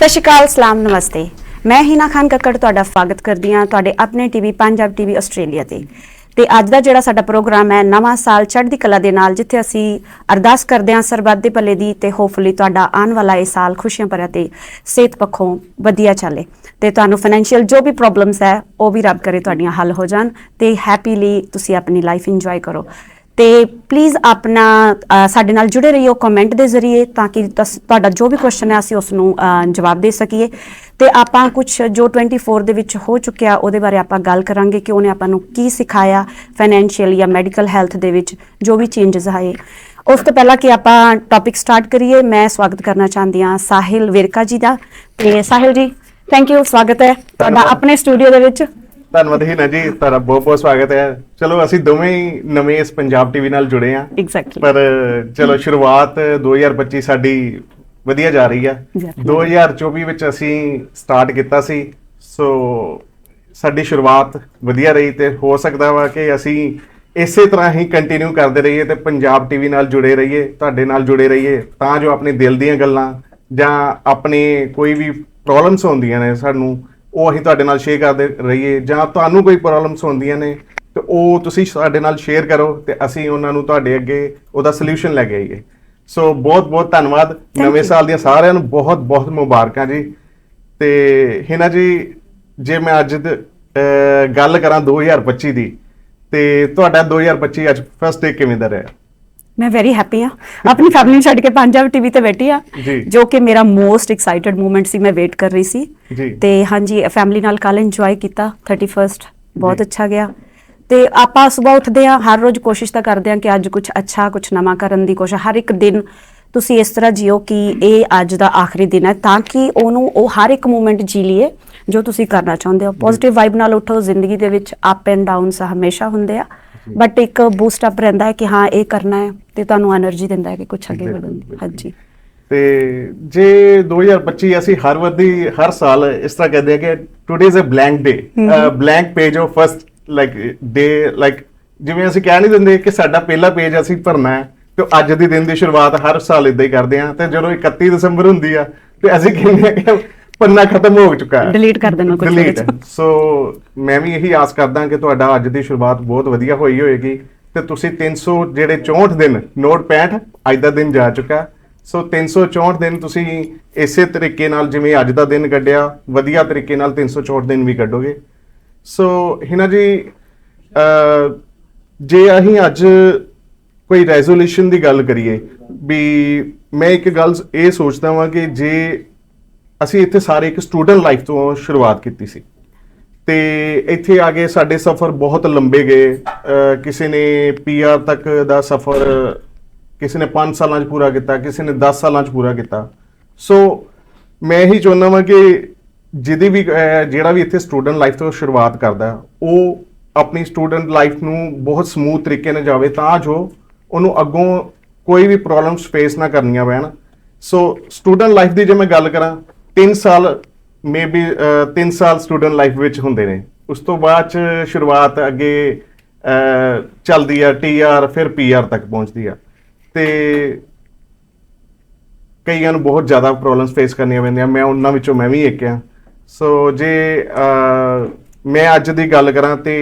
ਸਤਿ ਸ਼੍ਰੀ ਅਕਾਲ, ਸਲਾਮ, ਨਮਸਤੇ। ਮੈਂ ਹੀਨਾ ਖਾਨ ਕੱਕੜ ਤੁਹਾਡਾ ਸਵਾਗਤ ਕਰਦੀ ਹਾਂ ਤੁਹਾਡੇ ਆਪਣੇ ਟੀਵੀ, ਪੰਜਾਬ ਟੀਵੀ ਆਸਟ੍ਰੇਲੀਆ ਤੇ। ਤੇ ਅੱਜ ਦਾ ਜਿਹੜਾ ਸਾਡਾ ਪ੍ਰੋਗਰਾਮ ਹੈ, ਨਵਾਂ ਸਾਲ ਚੜ੍ਹਦੀ ਕਲਾ ਦੇ ਨਾਲ, ਜਿੱਥੇ ਅਸੀਂ ਅਰਦਾਸ ਕਰਦੇ ਹਾਂ ਸਰਬੱਤ ਦੇ ਭਲੇ ਦੀ ਤੇ ਹੋਪਫੁਲੀ ਤੁਹਾਡਾ ਆਉਣ ਵਾਲਾ ਇਹ ਸਾਲ ਖੁਸ਼ੀਆਂ ਭਰਿਆ ਤੇ ਸਿਹਤ ਪੱਖੋਂ ਵਧੀਆ ਚੱਲੇ। ਤੇ ਤੁਹਾਨੂੰ ਫਾਈਨੈਂਸ਼ੀਅਲ ਜੋ ਵੀ ਪ੍ਰੋਬਲਮਸ ਹੈ, ਉਹ ਵੀ ਰੱਬ ਕਰੇ ਤੁਹਾਡੀਆਂ ਹੱਲ ਹੋ ਜਾਣ ਤੇ ਹੈਪੀਲੀ ਤੁਸੀਂ ਆਪਣੀ ਲਾਈਫ ਇੰਜੋਏ ਕਰੋ। ਤੇ ਪਲੀਜ਼ ਆਪਣਾ ਸਾਡੇ ਨਾਲ ਜੁੜੇ ਰਹੀਓ ਕਮੈਂਟ ਦੇ ਜ਼ਰੀਏ ਤਾਂ ਕਿ ਤੁਹਾਡਾ ਜੋ ਵੀ ਕੁਐਸਚਨ ਹੈ ਅਸੀਂ ਉਸ ਨੂੰ ਜਵਾਬ ਦੇ ਸਕੀਏ। ਤੇ ਆਪਾਂ ਕੁਝ ਜੋ 24 ਦੇ ਵਿੱਚ ਹੋ ਚੁੱਕਿਆ ਉਹਦੇ ਬਾਰੇ ਆਪਾਂ ਗੱਲ ਕਰਾਂਗੇ ਕਿ ਉਹਨੇ ਆਪਾਂ ਨੂੰ ਕੀ ਸਿਖਾਇਆ ਫਾਈਨੈਂਸ਼ੀਅਲ ਜਾਂ ਮੈਡੀਕਲ ਹੈਲਥ ਦੇ ਵਿੱਚ ਜੋ ਵੀ ਚੇਂਜਸ ਆਏ। ਉਸ ਤੋਂ ਪਹਿਲਾਂ ਕਿ ਆਪਾਂ ਟੌਪਿਕ ਸਟਾਰਟ ਕਰੀਏ ਮੈਂ ਸਵਾਗਤ ਕਰਨਾ ਚਾਹੁੰਦੀ ਹਾਂ ਸਾਹਿਲ ਵਿਰਕਾ ਜੀ ਦਾ। ਤੇ ਸਾਹਿਲ ਜੀ ਥੈਂਕ ਯੂ ਸਵਾਗਤ ਹੈ। ਤੁਹਾਡਾ। ਆਪਣੇ ਸਟੂਡੀਓ ਦੇ ਵਿੱਚ। ਧੰਨਵਾਦ ਹੀਨਾ ਜੀ ਤੁਹਾਡਾ ਬਹੁਤ ਬਹੁਤ ਸਵਾਗਤ ਹੈ। ਚਲੋ ਅਸੀਂ ਦੋਵੇਂ ਹੀ ਨਵੇਂ ਇਸ ਪੰਜਾਬ ਟੀਵੀ ਨਾਲ ਜੁੜੇ ਆ ਐਗਜ਼ੈਕਟਲੀ ਪਰ ਚਲੋ ਸ਼ੁਰੂਆਤ 2025 ਸਾਡੀ ਵਧੀਆ ਜਾ ਰਹੀ ਹੈ Exactly. 2024 ਵਿੱਚ ਅਸੀਂ ਸਟਾਰਟ ਕੀਤਾ ਸੀ। ਸੋ ਸਾਡੀ ਸ਼ੁਰੂਆਤ ਵਧੀਆ ਰਹੀ ਤੇ ਹੋ ਸਕਦਾ ਵਾ ਕਿ ਅਸੀਂ ਇਸੇ ਤਰ੍ਹਾਂ ਹੀ ਕੰਟੀਨਿਊ ਕਰਦੇ ਰਹੀਏ ਤੇ ਪੰਜਾਬ ਟੀਵੀ ਨਾਲ ਜੁੜੇ ਰਹੀਏ ਤੁਹਾਡੇ ਨਾਲ ਜੁੜੇ ਰਹੀਏ ਤਾਂ ਜੋ ਆਪਣੇ ਦਿਲ ਦੀਆਂ ਗੱਲਾਂ ਜਾਂ ਆਪਣੇ ਕੋਈ ਵੀ ਪ੍ਰੋਬਲਮਸ ਹੁੰਦੀਆਂ ਨੇ ਸਾਨੂੰ ਉਹ ਅਸੀਂ ਤੁਹਾਡੇ ਨਾਲ ਸ਼ੇਅਰ ਕਰਦੇ ਰਹੀਏ ਜਾਂ ਤੁਹਾਨੂੰ ਕੋਈ ਪ੍ਰੋਬਲਮਸ ਹੁੰਦੀਆਂ ਨੇ ਤੇ ਉਹ ਤੁਸੀਂ ਸਾਡੇ ਨਾਲ ਸ਼ੇਅਰ ਕਰੋ ਤੇ ਅਸੀਂ ਉਹਨਾਂ ਨੂੰ ਤੁਹਾਡੇ ਅੱਗੇ ਉਹਦਾ ਸੋਲੂਸ਼ਨ ਲੈ ਕੇ ਆਈਏ। ਸੋ ਬਹੁਤ ਬਹੁਤ ਧੰਨਵਾਦ ਨਵੇਂ. ਸਾਲ ਦੀਆਂ ਸਾਰਿਆਂ ਨੂੰ ਬਹੁਤ ਬਹੁਤ ਮੁਬਾਰਕਾਂ ਜੀ। ਤੇ ਹਿਨਾ ਜੀ ਜੇ ਮੈਂ ਅੱਜ ਗੱਲ ਕਰਾਂ 2025 ਦੀ ਤੇ ਤੁਹਾਡਾ 2025 ਅੱਜ ਫਸਟ ਡੇ ਕਿਵੇਂ ਦਾ ਰਿਹਾ? ਮੈਂ ਵੈਰੀ ਹੈਪੀ ਹਾਂ ਆਪਣੀ ਫੈਮਿਲੀ ਨੂੰ ਛੱਡ ਕੇ ਪੰਜਾਬ ਟੀਵੀ ਤੇ ਬੈਠੀ ਆ ਜੀ। ਜੋ ਕਿ ਮੇਰਾ ਮੋਸਟ ਐਕਸਾਈਟਡ ਮੂਮੈਂਟ ਸੀ ਮੈਂ ਵੇਟ ਕਰ ਰਹੀ ਸੀ ਜੀ। ਤੇ ਹਾਂਜੀ ਫੈਮਿਲੀ ਨਾਲ ਕੱਲ ਇੰਜੋਏ ਕੀਤਾ 31st ਬਹੁਤ। ਅੱਛਾ ਗਿਆ ਤੇ ਆਪਾਂ ਸਵੇਰ ਉੱਠਦੇ ਆ ਹਰ ਰੋਜ਼ ਕੋਸ਼ਿਸ਼ ਤਾਂ ਕਰਦੇ ਆ ਕਿ ਅੱਜ ਕੁਝ ਅੱਛਾ ਕੁਝ ਨਵਾਂ ਕਰਨ ਦੀ ਕੋਸ਼ਿਸ਼ ਹਰ ਇੱਕ ਦਿਨ ਤੁਸੀਂ ਇਸ ਤਰ੍ਹਾਂ ਜੀਓ ਕਿ ਇਹ ਅੱਜ ਦਾ ਆਖਰੀ ਦਿਨ ਹੈ ਤਾਂ ਕਿ ਉਹਨੂੰ ਉਹ ਹਰ ਇੱਕ ਮੂਮੈਂਟ ਜੀ ਲਈਏ ਜੋ ਤੁਸੀਂ ਕਰਨਾ ਚਾਹੁੰਦੇ ਹੋ ਪੋਜ਼ਿਟਿਵ ਵਾਈਬ ਨਾਲ ਉੱਠੋ ਜ਼ਿੰਦਗੀ ਦੇ ਵਿੱਚ ਅਪ ਐਂਡ ਡਾਊਨਸ ਹਮੇਸ਼ਾ ਹੁੰਦੇ ਆ ਬਟ ਇੱਕ ਬੂਸਟ ਅਪ ਰਹਿੰਦਾ ਹੈ ਕਿ ਹਾਂ ਇਹ ਕਰਨਾ ਹੈ ਤੇ ਤੁਹਾਨੂੰ એનર્ਜੀ ਦਿੰਦਾ ਹੈ ਕਿ ਕੁਝ ਅੱਗੇ ਵਧਣ ਦੀ। ਹਾਂਜੀ। ਤੇ ਜੇ 2025 ਅਸੀਂ ਹਰ ਵਦੀ ਹਰ ਸਾਲ ਇਸ ਤਰ੍ਹਾਂ ਕਹਿੰਦੇ ਆ ਕਿ today is a blank day blank page of first like day like ਜਿਵੇਂ ਅਸੀਂ ਕਹਿ ਨਹੀਂ ਦਿੰਦੇ ਕਿ ਸਾਡਾ ਪਹਿਲਾ ਪੇਜ ਅਸੀਂ ਭਰਨਾ ਹੈ ਤੇ ਅੱਜ ਦੇ ਦਿਨ ਦੀ ਸ਼ੁਰੂਆਤ ਹਰ ਸਾਲ ਇਦਾਂ ਹੀ ਕਰਦੇ ਆ ਤੇ ਜਦੋਂ 31 ਦਸੰਬਰ ਹੁੰਦੀ ਆ ਤੇ ਅਸੀਂ ਕਹਿੰਦੇ ਆ ਕਿ ਪੰਨਾ ਖਤਮ ਹੋ ਚੁੱਕਾ ਹੈ Delete ਕਰ ਦੇਣਾ Delete। ਚ। ਸੋ ਮੈਂ ਵੀ ਇਹੀ ਆਸ ਕਰਦਾ ਕਿ ਤੁਹਾਡਾ ਅੱਜ ਦੀ ਸ਼ੁਰੂਆਤ ਬਹੁਤ ਵਧੀਆ ਹੋਈ ਹੋਏਗੀ ਤੇ ਤੁਸੀਂ 300 ਜਿਹੜੇ 64 ਦਿਨ ਨੋਟ 65 ਅੱਜ ਦਾ ਦਿਨ ਜਾ ਚੁੱਕਾ ਸੋ 364 ਦਿਨ ਤੁਸੀਂ ਇਸੇ ਤਰੀਕੇ ਨਾਲ ਜਿਵੇਂ ਅੱਜ ਦਾ ਦਿਨ ਕੱਢਿਆ ਵਧੀਆ ਤਰੀਕੇ ਨਾਲ 364 ਦਿਨ ਵੀ ਕੱਢੋਗੇ ਸੋ ਹਿਨਾ ਜੀ ਜੇ ਅਸੀਂ ਅੱਜ ਕੋਈ ਰੈਜ਼ੋਲੂਸ਼ਨ ਦੀ ਗੱਲ ਕਰੀਏ ਵੀ ਮੈਂ ਇੱਕ ਗੱਲ ਇਹ ਸੋਚਦਾ ਹਾਂ ਕਿ ਜੇ ਅਸੀਂ ਇੱਥੇ ਸਾਰੇ ਇੱਕ ਸਟੂਡੈਂਟ ਲਾਈਫ ਤੋਂ ਸ਼ੁਰੂਆਤ ਕੀਤੀ ਸੀ। ਤੇ ਇੱਥੇ ਆ ਕੇ ਸਾਡੇ ਸਫ਼ਰ ਬਹੁਤ ਲੰਬੇ ਗਏ। ਕਿਸੇ ਨੇ ਪੀਆਰ ਤੱਕ ਦਾ ਸਫ਼ਰ, ਕਿਸੇ ਨੇ 5 ਸਾਲਾਂ 'ਚ ਪੂਰਾ ਕੀਤਾ, ਕਿਸੇ ਨੇ 10 ਸਾਲਾਂ 'ਚ ਪੂਰਾ ਕੀਤਾ। ਸੋ ਮੈਂ ਇਹੀ ਚਾਹੁੰਦਾ ਵਾਂ ਕਿ ਜਿਹਦੀ ਵੀ ਜਿਹੜਾ ਵੀ ਇੱਥੇ ਸਟੂਡੈਂਟ ਲਾਈਫ ਤੋਂ ਸ਼ੁਰੂਆਤ ਕਰਦਾ, ਉਹ ਆਪਣੀ ਸਟੂਡੈਂਟ ਲਾਈਫ ਨੂੰ ਬਹੁਤ ਸਮੂਥ ਤਰੀਕੇ ਨਾਲ ਜਾਵੇ, ਤਾਂ ਜੋ ਉਹਨੂੰ ਅੱਗੋਂ ਕੋਈ ਵੀ ਪ੍ਰੋਬਲਮਸ ਫੇਸ ਨਾ ਕਰਨੀਆਂ ਪੈਣ। ਸੋ ਸਟੂਡੈਂਟ ਲਾਈਫ ਦੀ ਜੇ ਮੈਂ ਗੱਲ ਕਰਾਂ 3 ਸਾਲ ਮੇਬੀ 3 ਸਾਲ ਸਟੂਡੈਂਟ ਲਾਈਫ ਵਿੱਚ ਹੁੰਦੇ ਨੇ। ਉਸ ਤੋਂ ਬਾਅਦ ਚ ਸ਼ੁਰੂਆਤ ਅੱਗੇ ਚੱਲਦੀ ਆ ਟੀਆਰ ਫਿਰ ਪੀਆਰ ਤੱਕ ਪਹੁੰਚਦੀ ਆ। ਤੇ ਕਈਆਂ ਨੂੰ ਬਹੁਤ ਜ਼ਿਆਦਾ ਪ੍ਰੋਬਲਮਸ ਫੇਸ ਕਰਨੀਆਂ ਪੈਂਦੀਆਂ। ਮੈਂ ਉਹਨਾਂ ਵਿੱਚੋਂ ਮੈਂ ਵੀ ਇੱਕ ਆ। ਸੋ ਜੇ ਮੈਂ ਅੱਜ ਦੀ ਗੱਲ ਕਰਾਂ ਤੇ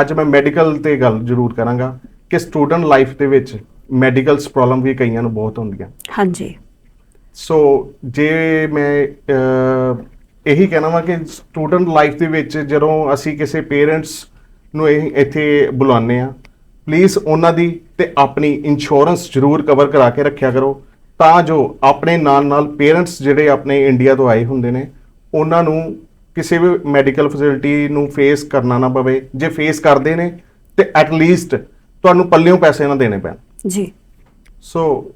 ਅੱਜ ਮੈਂ ਮੈਡੀਕਲ ਤੇ ਗੱਲ ਜ਼ਰੂਰ ਕਰਾਂਗਾ ਕਿ ਸਟੂਡੈਂਟ ਲਾਈਫ ਦੇ ਵਿੱਚ ਮੈਡੀਕਲਸ ਪ੍ਰੋਬਲਮ ਵੀ ਕਈਆਂ ਨੂੰ ਬਹੁਤ ਹੁੰਦੀਆਂ। ਹਾਂਜੀ। ਸੋ ਜੇ ਮੈਂ ਇਹੀ ਕਹਿਣਾ ਵਾ ਕਿ ਸਟੂਡੈਂਟ ਲਾਈਫ ਦੇ ਵਿੱਚ ਜਦੋਂ ਅਸੀਂ ਕਿਸੇ ਪੇਰੈਂਟਸ ਨੂੰ ਇੱਥੇ ਬੁਲਾਉਂਦੇ ਆ ਪਲੀਜ਼ ਉਹਨਾਂ ਦੀ ਤੇ ਆਪਣੀ ਇੰਸ਼ੋਰੈਂਸ ਜ਼ਰੂਰ ਕਵਰ ਕਰਾ ਕੇ ਰੱਖਿਆ ਕਰੋ ਤਾਂ ਜੋ ਆਪਣੇ ਨਾਲ ਨਾਲ ਪੇਰੈਂਟਸ ਜਿਹੜੇ ਆਪਣੇ ਇੰਡੀਆ ਤੋਂ ਆਏ ਹੁੰਦੇ ਨੇ ਉਹਨਾਂ ਨੂੰ ਕਿਸੇ ਵੀ ਮੈਡੀਕਲ ਫੈਸਿਲਿਟੀ ਨੂੰ ਫੇਸ ਕਰਨਾ ਨਾ ਪਵੇ। ਜੇ ਫੇਸ ਕਰਦੇ ਨੇ ਤੇ ਐਟ ਲੀਸਟ ਤੁਹਾਨੂੰ ਪੱਲਿਓਂ ਪੈਸੇ ਨਾ ਦੇਣੇ ਪੈਣ। ਜੀ। ਸੋ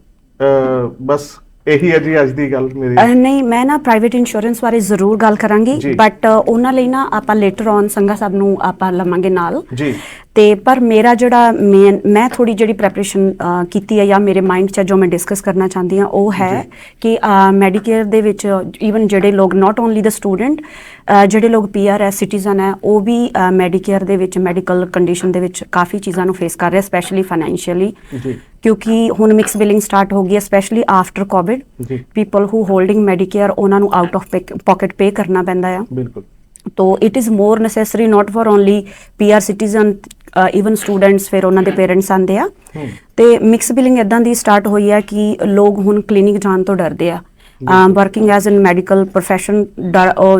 ਬਸ ਇਹੀ ਹੈ ਜੀ ਅੱਜ ਦੀ ਗੱਲ ਮੇਰੀ। ਨਹੀਂ ਮੈਂ ਨਾ ਪ੍ਰਾਈਵੇਟ ਇੰਸ਼ੋਰੈਂਸ ਬਾਰੇ ਜ਼ਰੂਰ ਗੱਲ ਕਰਾਂਗੀ। ਬਟ ਉਹਨਾਂ ਲਈ ਨਾ ਆਪਾਂ ਲੇਟਰ ਔਨ ਸੰਗਾ ਸਾਹਿਬ ਨੂੰ ਆਪਾਂ ਲਵਾਂਗੇ ਨਾਲ। ਜੀ। ਤੇ ਪਰ ਮੇਰਾ ਜਿਹੜਾ ਮੇਨ ਮੈਂ ਥੋੜੀ ਜਿਹੜੀ ਪ੍ਰੈਪਰੇਸ਼ਨ ਕੀਤੀ ਹੈ ਜਾਂ ਮੇਰੇ ਮਾਈਂਡ 'ਚ ਜੋ ਮੈਂ ਡਿਸਕਸ ਕਰਨਾ ਚਾਹੁੰਦੀ ਹਾਂ ਉਹ ਹੈ ਕਿ ਮੈਡੀਕੇਅਰ ਦੇ ਵਿੱਚ ਇਵਨ ਜਿਹੜੇ ਲੋਕ ਨਾਟ ਓਨਲੀ ਦਾ ਸਟੂਡੈਂਟ ਜਿਹੜੇ ਲੋਕ ਪੀਆਰ ਹੈ ਸਿਟੀਜ਼ਨ ਹੈ ਉਹ ਵੀ ਮੈਡੀਕੇਅਰ ਦੇ ਵਿੱਚ ਮੈਡੀਕਲ ਕੰਡੀਸ਼ਨ ਦੇ ਵਿੱਚ ਕਾਫੀ ਚੀਜ਼ਾਂ ਨੂੰ ਫੇਸ ਕਰ ਰਹੇ ਸਪੈਸ਼ਲੀ ਫਾਈਨੈਂਸ਼ੀਅਲੀ ਜੀ। ਕਿਉਂਕਿ ਹੁਣ ਮਿਕਸ ਬਿਲਿੰਗ ਸਟਾਰਟ ਹੋ ਗਈ ਹੈ specially after COVID people who holding Medicare ਉਹਨਾਂ ਨੂੰ ਆਊਟ ਆਫ ਪਾਕਟ ਪੇ ਕਰਨਾ ਪੈਂਦਾ ਆ। ਬਿਲਕੁਲ। ਤੋ it is more necessary not for only PR citizen even students ਫਿਰ ਉਹਨਾਂ ਦੇ ਪੇਰੈਂਟਸ ਆਂਦੇ ਆ। ਤੇ ਮਿਕਸ ਬਿਲਿੰਗ ਇਦਾਂ ਦੀ ਸਟਾਰਟ ਹੋਈ ਹੈ ਕਿ ਲੋਕ ਹੁਣ ਕਲੀਨਿਕ ਜਾਣ ਤੋਂ ਡਰਦੇ ਆ। Working as in medical profession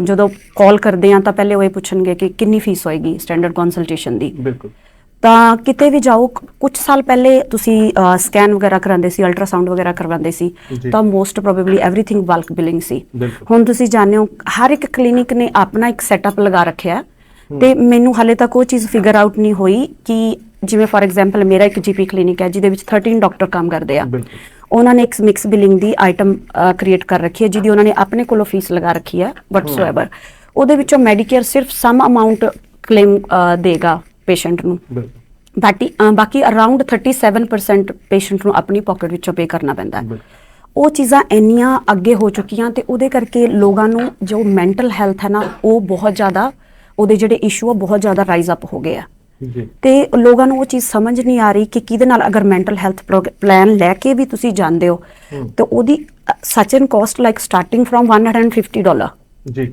ਜਦੋਂ ਕਾਲ ਕਰਦੇ ਆ ਤਾਂ ਪਹਿਲੇ ਉਹ ਇਹ ਪੁੱਛਣਗੇ ਕਿ ਕਿੰਨੀ ਫੀਸ ਹੋਏਗੀ ਸਟੈਂਡਰਡ ਕੰਸਲਟੇਸ਼ਨ ਦੀ। ਬਿਲਕੁਲ। ਤਾਂ ਕਿਤੇ ਵੀ ਜਾਓ ਕੁਝ ਸਾਲ ਪਹਿਲੇ ਤੁਸੀਂ ਸਕੈਨ ਵਗੈਰਾ ਕਰਾਉਂਦੇ ਸੀ ਅਲਟਰਾਸਾਊਂਡ ਵਗੈਰਾ ਕਰਵਾਉਂਦੇ ਸੀ। ਤਾਂ most probably everything bulk billing ਸੀ। ਹੁਣ ਤੁਸੀਂ ਜਾਣਦੇ ਹੋ ਹਰ ਇੱਕ ਕਲੀਨਿਕ ਨੇ ਆਪਣਾ ਇੱਕ ਸੈਟਅਪ ਲਗਾ ਰੱਖਿਆ। ਹੈ ਤੇ ਮੈਨੂੰ ਹਾਲੇ ਤੱਕ ਉਹ ਚੀਜ਼ ਫਿਗਰ ਆਊਟ ਨਹੀਂ ਹੋਈ ਕਿ ਜਿਵੇਂ ਫੋਰ ਐਗਜ਼ਾਮਪਲ ਮੇਰਾ ਇੱਕ ਜੀਪੀ ਕਲੀਨਿਕ ਹੈ ਜਿਹਦੇ ਵਿੱਚ 13 ਡਾਕਟਰ ਕੰਮ ਕਰਦੇ ਆ। ਉਹਨਾਂ ਨੇ ਇੱਕ ਮਿਕਸ ਬਿਲਿੰਗ ਦੀ ਆਈਟਮ ਕ੍ਰੀਏਟ ਕਰ ਰੱਖੀ ਹੈ ਜਿਹਦੀ ਉਹਨਾਂ ਨੇ ਆਪਣੇ ਕੋਲੋਂ ਫੀਸ ਲਗਾ ਰੱਖੀ ਹੈ ਵਟਸੋਐਵਰ ਉਹਦੇ ਵਿੱਚੋਂ ਮੈਡੀਕੇਅਰ ਸਿਰਫ ਸਮ ਅਮਾਉਂਟ ਕਲੇਮ ਦੇਗਾ ਪੇਸ਼ੈਂਟ ਨੂੰ। ਬਾਕੀ ਬਾਕੀ ਅਰਾਊਂਡ 37% ਪੇਸ਼ੈਂਟ ਨੂੰ ਆਪਣੀ ਪਾਕਟ ਵਿੱਚੋਂ ਪੇ ਕਰਨਾ ਪੈਂਦਾ ਹੈ। ਉਹ ਚੀਜ਼ਾਂ ਇੰਨੀਆਂ ਅੱਗੇ ਹੋ ਚੁੱਕੀਆਂ ਤੇ ਉਹਦੇ ਕਰਕੇ ਲੋਕਾਂ ਨੂੰ ਜੋ ਮੈਂਟਲ ਹੈਲਥ ਹੈ ਨਾ ਉਹ ਬਹੁਤ ਜ਼ਿਆਦਾ ਉਹਦੇ ਜਿਹੜੇ ਇਸ਼ੂ ਆ ਬਹੁਤ ਜ਼ਿਆਦਾ ਰਾਈਜ਼ ਅਪ ਹੋ ਗਏ ਆ। ਜੀ। ਤੇ ਲੋਕਾਂ ਨੂੰ ਉਹ ਚੀਜ਼ ਸਮਝ ਨਹੀਂ ਆ ਰਹੀ ਕਿ ਕਿਹਦੇ ਨਾਲ ਅਗਰ ਮੈਂਟਲ ਹੈਲਥ ਪਲਾਨ ਲੈ ਕੇ ਵੀ ਤੁਸੀਂ ਜਾਂਦੇ ਹੋ ਤਾਂ ਉਹਦੀ such and cost like starting from 150 dollar ਜੀ।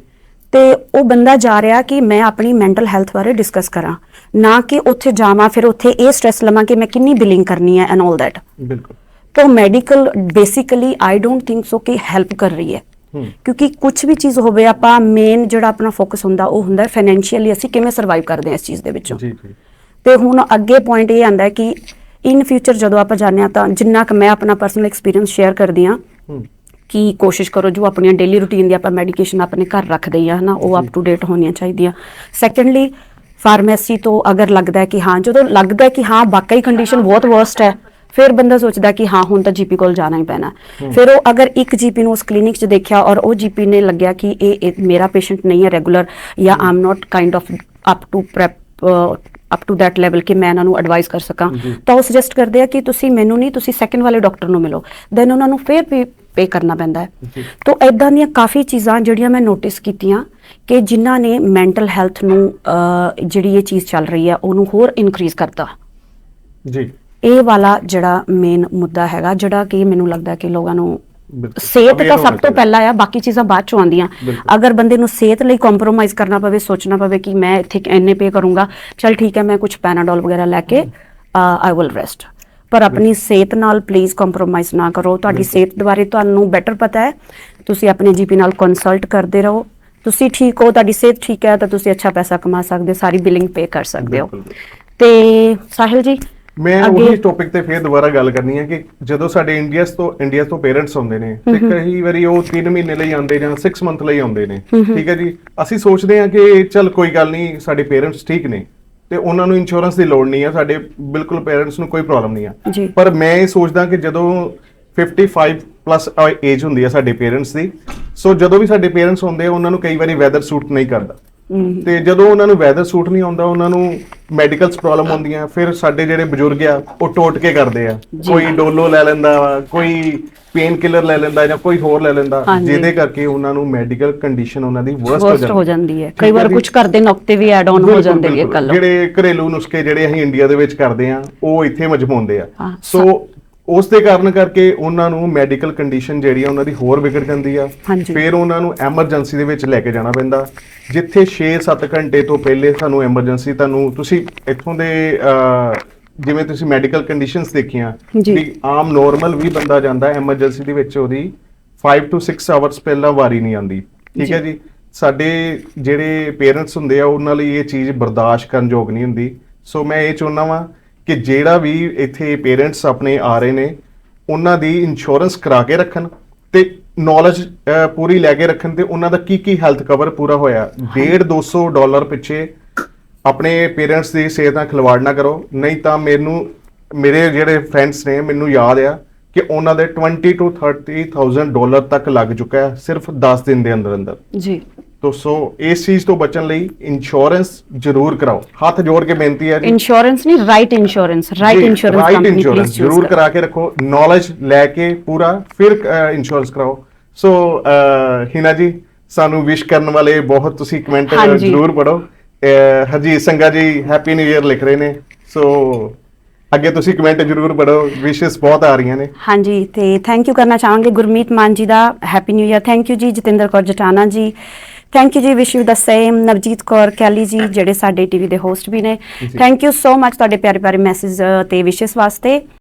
ਤੇ ਉਹ ਬੰਦਾ ਜਾ ਰਿਹਾ ਕਿ ਮੈਂ ਆਪਣੀ ਮੈਂਟਲ ਹੈਲਥ ਬਾਰੇ ਡਿਸਕਸ ਕਰਾਂ ਨਾ ਕਿ ਉੱਥੇ ਜਾਵਾਂ ਫਿਰ ਉੱਥੇ ਇਹ ਸਟ੍ਰੈਸ ਲਵਾਂ ਕਿ ਮੈਂ ਕਿੰਨੀ ਬਿਲਿੰਗ ਕਰਨੀ ਹੈ ਐਂਡ 올 ਦੈਟ ਬਿਲਕੁਲ। ਤਾਂ medical basically I don't think so ਕਿ ਹੈਲਪ ਕਰ ਰਹੀ ਹੂੰ। ਕਿਉਂਕਿ ਕੁਝ ਵੀ ਚੀਜ਼ ਹੋਵੇ ਆਪਾਂ ਮੇਨ ਜਿਹੜਾ ਆਪਣਾ ਫੋਕਸ ਹੁੰਦਾ ਉਹ ਹੁੰਦਾ ਫਾਈਨੈਂਸ਼ੀਅਲੀ ਅਸੀਂ ਕਿਵੇਂ ਸਰਵਾਈਵ ਕਰਦੇ ਹਾਂ ਇਸ ਚੀਜ਼ ਦੇ ਵਿੱਚੋਂ। ਜੀ ਜੀ। ਤੇ ਹੁਣ ਅੱਗੇ ਪੁਆਇੰਟ ਇਹ ਆਂਦਾ ਹੈ ਕਿ ਇਨ ਫਿਊਚਰ ਜਦੋਂ ਆਪਾਂ ਹਾਂ ਤਾਂ ਜਿੰਨਾ ਕਿ ਮੈਂ ਆਪਣਾ ਪਰਸਨਲ ਐਕਸਪੀਰੀਅੰਸ ਸ਼ੇਅਰ ਕਰਦੀ ਹਾਂ ਹੂੰ। ਕਿ ਕੋਸ਼ਿਸ਼ ਕਰੋ ਜੋ ਆਪਣੀਆਂ ਡੇਲੀ ਰੂਟੀਨ ਦੀ ਆਪਾਂ ਮੈਡੀਕੇਸ਼ਨ ਆਪਣੇ ਘਰ ਰੱਖਦੇ ਹਾਂ ਹਨਾ ਉਹ ਅਪ ਟੂ ਡੇਟ ਹੋਣੀਆਂ ਚਾਹੀਦੀਆਂ। ਸੈਕੰਡਲੀ ਫਾਰਮੇਸੀ ਤੋਂ ਅਗਰ ਲੱਗਦਾ ਹੈ ਕਿ ਹਾਂ ਜਦੋਂ ਲੱਗਦਾ ਹੈ ਕਿ ਹਾਂ ਵਾਕਈ ਕੰਡੀਸ਼ਨ ਬਹੁਤ ਵਰਸਟ ਹੈ ਫਿਰ ਬੰਦਾ ਸੋਚਦਾ ਕਿ ਹਾਂ ਹੁਣ ਤਾਂ ਜੀਪੀ ਕੋਲ ਜਾਣਾ ਹੀ ਪੈਣਾ। ਫਿਰ ਉਹ ਅਗਰ ਇੱਕ ਜੀਪੀ ਨੂੰ ਉਸ ਕਲੀਨਿਕ 'ਚ ਦੇਖਿਆ ਔਰ ਉਹ ਜੀਪੀ ਨੇ ਲੱਗਿਆ ਕਿ ਇਹ ਮੇਰਾ ਪੇਸ਼ੈਂਟ ਨਹੀਂ ਹੈ ਰੈਗੂਲਰ ਜਾਂ ਆਮ not kind of up to prep up to that level ਕਿ ਮੈਂ ਇਹਨਾਂ ਨੂੰ ਐਡਵਾਈਸ ਕਰ ਸਕਾਂ ਤਾਂ ਉਹ ਸੁਜੈਸਟ ਕਰਦੇ ਆ ਕਿ ਤੁਸੀਂ ਮੈਨੂੰ ਨਹੀਂ ਤੁਸੀਂ ਸੈਕੰਡ ਵਾਲੇ ਡਾਕਟਰ ਨੂੰ ਮਿਲੋ। ਦੈਨ ਉਹਨਾਂ ਨੂੰ ਫਿਰ ਵੀ ਪੇ ਕਰਨਾ ਪੈਂਦਾ ਹੈ। ਤੋ ਐਦਾਂ ਦੀਆਂ ਕਾਫੀ ਚੀਜ਼ਾਂ ਜਿਹੜੀਆਂ ਮੈਂ ਨੋਟਿਸ ਕੀਤੀਆਂ ਕਿ ਜਿਨ੍ਹਾਂ ਨੇ ਮੈਂਟਲ ਹੈਲਥ ਨੂੰ ਜਿਹੜੀ ਇਹ ਚੀਜ਼ ਚੱਲ ਰਹੀ ਹੈ ਉਹਨੂੰ ਹੋਰ ਇਨਕਰੀਜ਼ ਕਰਤਾ। ਜੀ। ਇਹ ਵਾਲਾ ਜਿਹੜਾ ਮੇਨ ਮੁੱਦਾ ਹੈਗਾ ਜਿਹੜਾ ਕਿ ਮੈਨੂੰ ਲੱਗਦਾ ਕਿ ਲੋਕਾਂ ਨੂੰ। ਸਿਹਤ ਤਾਂ ਸਭ ਤੋਂ। ਪਹਿਲਾਂ ਆ ਬਾਕੀ ਚੀਜ਼ਾਂ ਬਾਅਦ ਚੋਂ ਆਉਂਦੀਆਂ। ਅਗਰ ਬੰਦੇ ਨੂੰ ਸਿਹਤ ਲਈ ਕੰਪਰੋਮਾਈਜ਼ ਕਰਨਾ ਪਵੇ ਸੋਚਣਾ ਪਵੇ ਕਿ ਮੈਂ ਇੱਥੇ ਇੰਨੇ ਪੇ ਕਰੂੰਗਾ ਚਲ ਠੀਕ ਹੈ ਮੈਂ ਕੁਝ ਪੈਨਾਡੋਲ ਵਗੈਰਾ ਲੈ ਕੇ ਆਈ ਵਿਲ ਰੈਸਟ ਪਰ ਆਪਣੀ ਸਿਹਤ ਨਾਲ ਪਲੀਜ਼ ਕੰਪਰੋਮਾਈਜ਼ ਨਾ ਕਰੋ। ਤੁਹਾਡੀ ਸਿਹਤ ਬਾਰੇ ਤੁਹਾਨੂੰ ਬੈਟਰ ਪਤਾ ਹੈ। ਤੁਸੀਂ ਆਪਣੇ ਜੀਪੀ ਨਾਲ ਕੰਸਲਟ ਕਰਦੇ ਰਹੋ। ਤੁਸੀਂ ਠੀਕ ਹੋ ਤੁਹਾਡੀ ਸਿਹਤ ਠੀਕ ਹੈ ਤਾਂ ਤੁਸੀਂ ਅੱਛਾ ਪੈਸਾ ਕਮਾ ਸਕਦੇ ਹੋ ਸਾਰੀ ਬਿਲਿੰਗ ਪੇ ਕਰ ਸਕਦੇ ਹੋ। ਤੇ ਸਾਹਿਲ ਜੀ ਮੈਂ ਉਹੀ ਟੌਪਿਕ ਤੇ ਫੇਰ ਦੁਬਾਰਾ ਗੱਲ ਕਰਨੀ ਹੈ ਕਿ ਜਦੋਂ ਸਾਡੇ ਇੰਡੀਆ ਤੋਂ ਇੰਡੀਆ ਤੋਂ ਪੇਰੈਂਟਸ ਆਉਂਦੇ ਨੇ ਤੇ ਕਈ ਵਾਰੀ ਉਹ 3 ਮਹੀਨੇ ਲਈ ਆਉਂਦੇ ਜਾਂ 6 ਮੰਥ ਲਈ ਆਉਂਦੇ ਨੇ। ਠੀਕ ਹੈ ਜੀ? ਅਸੀਂ ਸੋਚਦੇ ਹਾਂ ਕਿ ਚੱਲ ਕੋਈ ਗੱਲ ਨਹੀਂ ਸਾਡੇ ਪੇਰੈਂਟਸ ਠੀਕ ਨੇ ਤੇ ਉਹਨਾਂ ਨੂੰ ਇੰਸ਼ੋਰੈਂਸ ਦੀ ਲੋੜ ਨਹੀਂ ਹੈ ਸਾਡੇ ਬਿਲਕੁਲ ਪੇਰੈਂਟਸ ਨੂੰ ਕੋਈ ਪ੍ਰੋਬਲਮ ਨਹੀਂ ਆ। ਪਰ ਮੈਂ ਇਹ ਸੋਚਦਾ ਕਿ ਜਦੋਂ 55 ਪਲੱਸ ਏਜ ਹੁੰਦੀ ਹੈ ਸਾਡੇ ਪੇਰੈਂਟਸ ਦੀ ਸੋ ਜਦੋਂ ਵੀ ਸਾਡੇ ਪੇਰੈਂਟਸ ਹੁੰਦੇ ਆ ਉਹਨਾਂ ਨੂੰ ਕਈ ਵਾਰੀ ਵੈਦਰ ਸੂਟ ਨਹੀਂ ਕਰਦਾ। ਤੇ ਜਦੋਂ ਉਹਨਾਂ ਨੂੰ ਵੈਦਰ ਸੂਟ ਨਹੀਂ ਆਉਂਦਾ ਉਹਨਾਂ ਨੂੰ ਮੈਡੀਕਲਸ ਪ੍ਰੋਬਲਮ ਹੁੰਦੀਆਂ ਫਿਰ ਸਾਡੇ ਜਿਹੜੇ ਬਜ਼ੁਰਗ ਆ ਉਹ ਟੋਟ ਕੇ ਕਰਦੇ ਆ। ਕੋਈ ਡੋਲੋ ਲੈ ਲੈਂਦਾ ਕੋਈ ਪੇਨ ਕਿਲਰ ਲੈ ਲੈਂਦਾ ਜਾਂ ਕੋਈ ਹੋਰ ਲੈ ਲੈਂਦਾ। ਜਿਹਦੇ ਕਰਕੇ ਉਹਨਾਂ ਨੂੰ ਮੈਡੀਕਲ ਕੰਡੀਸ਼ਨ ਉਹਨਾਂ ਦੀ ਵਰਸਟ ਹੋ ਜਾਂਦੀ ਹੈ ਕਈ ਵਾਰ ਕੁਝ ਕਰਦੇ ਨੁਕਤੇ ਵੀ ਐਡ ਆਨ ਹੋ ਜਾਂਦੇ ਨੇ। ਕੱਲ ਜਿਹੜੇ ਘਰੇਲੂ ਨੁਸਖੇ ਜਿਹੜੇ ਅਸੀਂ ਇੰਡੀਆ ਦੇ ਵਿੱਚ ਕਰਦੇ ਆ ਉਹ ਇੱਥੇ ਮਜਮੂੰਦੇ ਆ। ਸੋ ਉਸ ਦੇ ਕਾਰਨ ਕਰਕੇ ਉਹਨਾਂ ਨੂੰ ਮੈਡੀਕਲ ਕੰਡੀਸ਼ਨ ਜਿਹੜੀ ਆ ਉਹਨਾਂ ਦੀ ਹੋਰ ਵਿਗੜ ਜਾਂਦੀ ਆ। ਹਾਂਜੀ। ਫਿਰ ਉਹਨਾਂ ਨੂੰ ਐਮਰਜੈਂਸੀ ਦੇ ਵਿੱਚ ਲੈ ਕੇ ਜਾਣਾ ਪੈਂਦਾ। ਜਿੱਥੇ 6-7 ਘੰਟੇ ਤੋਂ ਪਹਿਲੇ ਸਾਨੂੰ ਐਮਰਜੈਂਸੀ ਤੁਹਾਨੂੰ ਤੁਸੀਂ ਇੱਥੋਂ ਦੇ ਅਹ, ਜਿਵੇਂ ਤੁਸੀਂ ਮੈਡੀਕਲ ਕੰਡੀਸ਼ਨਸ ਦੇਖੀਆਂ ਜੀ। ਵੀ ਆਮ ਨਾਰਮਲ ਵੀ ਬੰਦਾ ਜਾਂਦਾ ਐਮਰਜੈਂਸੀ ਦੇ ਵਿੱਚ ਉਹਦੀ 5 ਤੋਂ 6 ਆਵਰਸ ਪਹਿਲਾਂ ਵਾਰੀ ਨਹੀਂ ਆਉਂਦੀ। ਠੀਕ ਹੈ ਜੀ। ਸਾਡੇ ਜਿਹੜੇ ਪੇਰੈਂਟਸ ਹੁੰਦੇ ਆ ਉਹਨਾਂ ਲਈ ਇਹ ਚੀਜ਼ ਬਰਦਾਸ਼ਤ ਕਰਨ ਯੋਗ ਨਹੀਂ ਹੁੰਦੀ। ਸੋ ਮੈਂ ਇਹ ਚਾਹੁੰਦਾ ਵਾਂ ਕਿ ਜਿਹੜਾ ਵੀ ਇੱਥੇ ਪੇਰੈਂਟਸ ਆਪਣੇ ਆ ਰਹੇ ਨੇ ਉਹਨਾਂ ਦੀ ਇੰਸ਼ੋਰੈਂਸ ਕਰਾ ਕੇ ਰੱਖਣ ਤੇ ਨੌਲੇਜ ਪੂਰੀ ਲੈ ਕੇ ਰੱਖਣ ਤੇ ਉਹਨਾਂ ਦਾ ਕੀ ਕੀ ਹੈਲਥ ਕਵਰ ਪੂਰਾ ਹੋਇਆ। 1.5 200 ਡਾਲਰ ਪਿੱਛੇ ਆਪਣੇ ਪੇਰੈਂਟਸ ਦੀ ਸਿਹਤ ਨਾਲ ਖਿਲਵਾੜ ਨਾ ਕਰੋ। ਨਹੀਂ ਤਾਂ ਮੈਨੂੰ ਮੇਰੇ ਜਿਹੜੇ ਫਰੈਂਡਸ ਨੇ ਮੈਨੂੰ ਯਾਦ ਆ ਕਿ ਉਹਨਾਂ ਦੇ 20 ਤੋਂ 30000 ਡਾਲਰ ਤੱਕ ਲੱਗ ਚੁੱਕਾ ਹੈ ਸਿਰਫ 10 ਦਿਨ ਦੇ ਅੰਦਰ ਅੰਦਰ ਜੀ। ਤੋ ਸੋ ਇਸ ਚੀਜ਼ ਤੋਂ ਬਚਣ ਲਈ ਇੰਸ਼ੋਰੈਂਸ ਜ਼ਰੂਰ ਕਰਾਓ। ਹੱਥ ਜੋੜ ਕੇ ਬੇਨਤੀ ਹੈ ਇੰਸ਼ੋਰੈਂਸ ਨਹੀਂ right insurance right insurance right insurance ਜ਼ਰੂਰ ਕਰਾ। ਕੇ ਰੱਖੋ। ਨੌਲੇਜ ਲੈ ਕੇ ਪੂਰਾ ਫਿਰ ਇੰਸ਼ੋਰੈਂਸ ਕਰਾਓ। ਸੋ ਹਿਨਾ ਜੀ ਸਾਨੂੰ ਵਿਸ਼ ਕਰਨ ਵਾਲੇ ਬਹੁਤ ਤੁਸੀਂ ਕਮੈਂਟ। ਜ਼ਰੂਰ ਪੜੋ ਹਰਜੀਤ ਸੰਗਾ ਜੀ ਹੈਪੀ ਨਿਊ ਇਅਰ ਲਿਖ ਰਹੇ ਨੇ। ਸੋ ਅੱਗੇ ਤੁਸੀਂ ਕਮੈਂਟ ਜ਼ਰੂਰ ਪੜੋ ਵਿਸ਼ੇਸ ਬਹੁਤ ਆ ਰਹੀਆਂ ਨੇ। ਹਾਂਜੀ ਤੇ ਥੈਂਕ ਯੂ ਕਰਨਾ ਚਾਹਾਂਗੇ। ਗੁਰਮੀਤ ਮਾਨ ਜੀ ਦਾ happy new year thank you ji Jatinder Kaur Jatana ji. Thank you ji wish you the same Navjeet Kaur Kaile ji ਜਿਹੜੇ ਸਾਡੇ ਟੀਵੀ ਦੇ ਹੋਸਟ ਵੀ ਨੇ. ਥੈਂਕ ਯੂ ਸੋ ਮਚ ਤੁਹਾਡੇ ਪਿਆਰੇ ਪਿਆਰੇ ਮੈਸੇਜ ਤੇ ਵਿਸ਼ੇਸ ਵਾਸਤੇ।